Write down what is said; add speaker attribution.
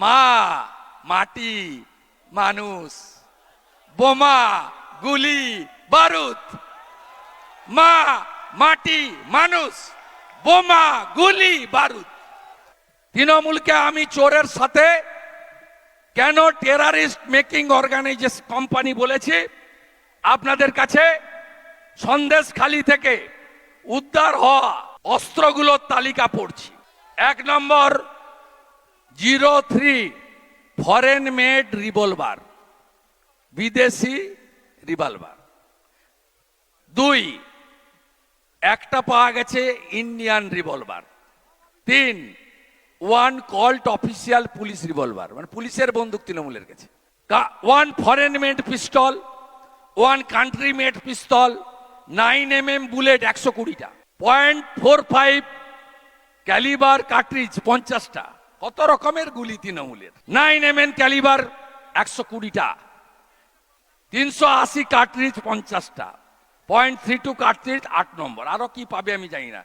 Speaker 1: মা, মাটি, মানুষ, বোমা, গুলি, বারুদ। মা, মাটি, মানুষ, বোমা, গুলি, বারুদ। তৃণমূলকে আমি চোরের সাথে কেন টেরারিস্ট মেকিং অর্গানাইজেশন কোম্পানি বলেছি? আপনাদের কাছে সন্দেশখালি থেকে উদ্ধার হওয়া অস্ত্রগুলোর তালিকা পড়ছি। এক নম্বর zero three foreign made revolver বিদেশি রিভলভার দুই, একটা পাওয়া গেছে ইন্ডিয়ান রিভলভার তিন one Colt official police revolver মানে পুলিশের বন্দুক তৃণমূলের কাছে। One foreign made pistol one country made pistol nine M M bullet একশো কুড়িটা। Point four five calibre cartridge পঞ্চাশটা। কত রকমের গুলি তৃণমূলের? নাইন এম এন ক্যালিবার একশো কুড়িটা, তিনশো আশি কার্টরিজ পঞ্চাশটা পয়েন্ট থ্রি টু কার্টরিজ আট নম্বর। আরও কি পাবে আমি জানি না।